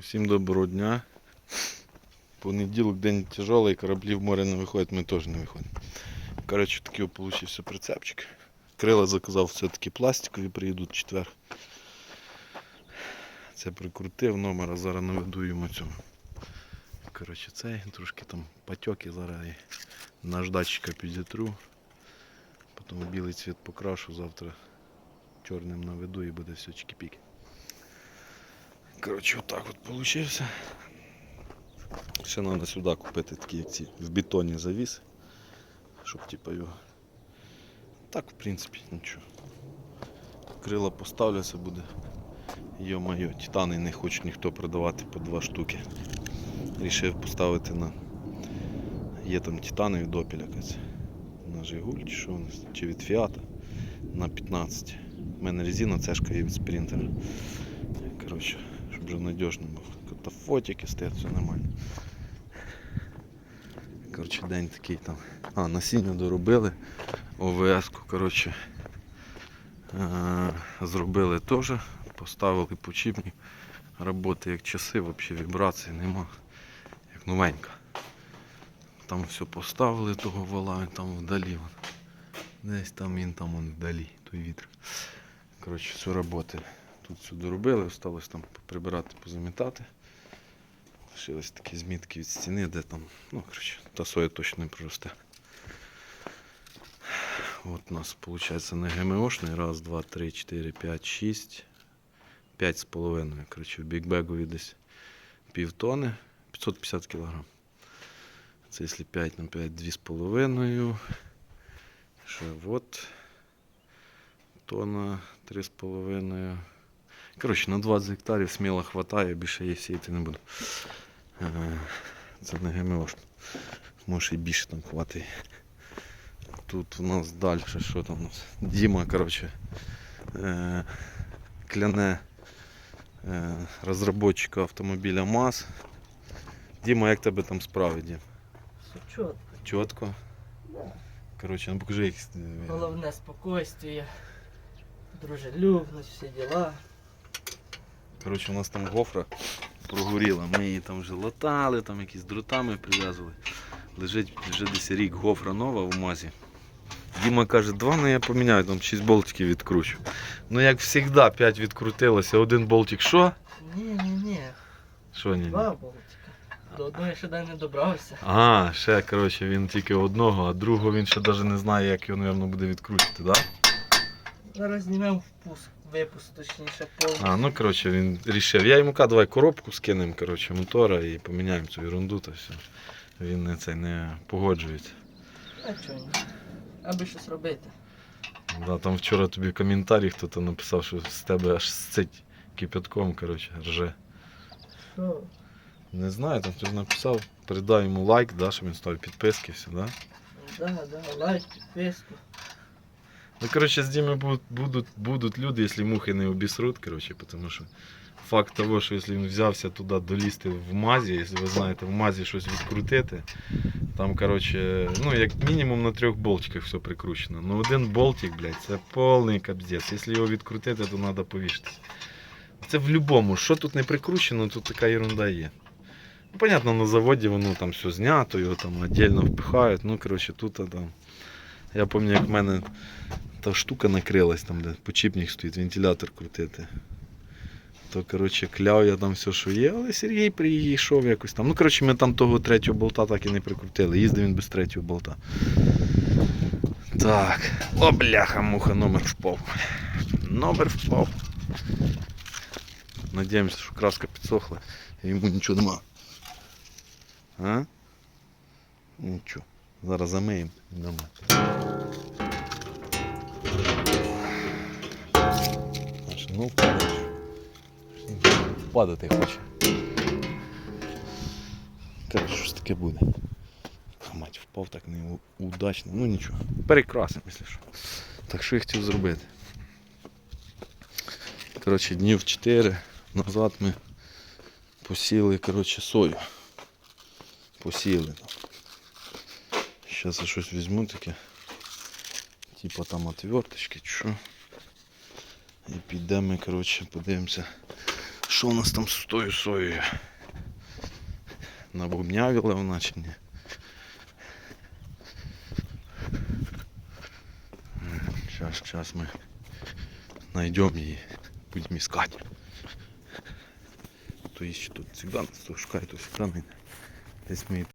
Усім доброго дня. Понеділок день тяжелий, кораблі в море не виходять, ми теж не виходимо. Коротше, такий получився прицепчик. Крила заказав все-таки пластикові, приїдуть четвер. Це прикрутив номер, а зараз наведу йому цьому. Коротше, цей трошки там патьоки зараз наждачка підітру. Потім білий цвіт покрашу, завтра чорним наведу і буде все чики-піки. Коротше, отак от получився. Ще треба сюди купити такі як ці в бетоні завіс. Щоб типа його. Так, в принципі, нічого. Крила поставляться буде. Йо-моє, титани не хоче ніхто продавати по два штуки. Рішив поставити на. Є там титани від Opel якась. На Жигуль чи що у нас, чи від Фіата на 15. У мене резина цешка є від спринтера. Щоб вже надіжно був. Фотики стоять, все нормально. Коротше, день такий там. А, насіння доробили. ОВС-ку, коротше. Зробили теж. Поставили почіпник. Роботи як часи, взагалі вібрацій нема. Як новенька. Там все поставили того вала, і там вдалі. Десь там він там он вдалі, той вітер. Коротше, все роботи. Тут все доробили, осталось там прибирати, позамітати. Лишились такі змітки від стіни, де там, ну, коротше, та соя точно не проросте. От у нас виходить не ГМОшний. Раз, два, три, чотири, п'ять, шість. П'ять з половиною. Коротше, в бікбегові десь півтони, 550 кг. Це якщо 5 на 5, 2 з половиною. Ще от. Тона 3 з половиною. Коротше, на 20 гектарів сміло хватає, більше я сіяти не буду. Це не ГМОшно. Може і більше там хватить. Тут у нас далі, що там у нас? Діма, коротше, е, кляне е, розробника автомобіля МАЗ. Діма, як тебе там справи, Дім? Все чітко. Чітко. Коротше, ну покажи їх. Головне спокойствие, дружелюбність, всі діла. Коротше, у нас там гофра прогоріла. Ми її там вже латали, там якісь дротами прив'язували. Лежить вже десь рік гофра нова в мазі. Діма каже, два ну я поміняю, там 6 болтиків відкручу. Ну як завжди, 5 відкрутилося, один болтик що? Ні, ні, ні. Що ні? Два болтика. До одної ще дай не добрався. А, ще коротше, він тільки одного, а другого він ще навіть не знає, як його, мабуть, буде відкручувати, так? Зараз знімемо впуск, випуск, точніше, повністю. А, ну коротше, він рішив. Я йому кажу, давай коробку скинемо, коротше, мотора і поміняємо цю ерунду та все. Він не, це, не погоджується. А чого? Аби щось робити. Да, там вчора тобі коментарі хтось написав, що з тебе аж сцить кипятком, коротше, рже. Що? Не знаю, там хтось написав, передай йому лайк, да, щоб він ставив підписки, все, да? Да, да, лайк, підписку. Ну, коротше, з Дімою будуть, будуть, будуть люди, якщо мухи не обісруть, коротше, тому що факт того, що якщо він взявся туди долізти в мазі, якщо ви знаєте, в мазі щось відкрутити, там, коротше, ну, як мінімум на трьох болтиках все прикручено. Ну, один болтик, блядь, це повний капздець. Якщо його відкрутити, то треба повішатися. Це в будь-якому, що тут не прикручено, тут така ерунда є. Ну, понятно, на заводі воно там все знято, його там віддільно впихають. Ну, коротше, тут там. Я пам'ятаю, як в мене та штука накрилась, там, де почіпник стоїть, вентилятор крутити. То, коротше, кляв я там все, що є, але Сергій приїхав якось там. Ну, коротше, ми там того третього болта так і не прикрутили. Їздив він без третього болта. Так. О, бляха, муха, номер впав. Номер впав. Надіємося, що краска підсохла і йому нічого нема. А? Нічого. Зараз замиємо. Нема. Аж, ну. Падати хоче. Короче, щось таке буде. Мать, впав так неудачно. Ну нічого. Перекрасимо, якщо що. Так що я хотів зробити. Коротше, днів 4 назад ми посіли коротше, сою. Посіли там. Зараз я щось візьму таке. Типа там отверточки що. І підемо, коротше, подивимося, Що у нас там з тою соєю? Набубнявила вона чи? Сейчас, сейчас мы найдем и будем искать. То есть тут всегда нас шукає, то всегда. Десь ми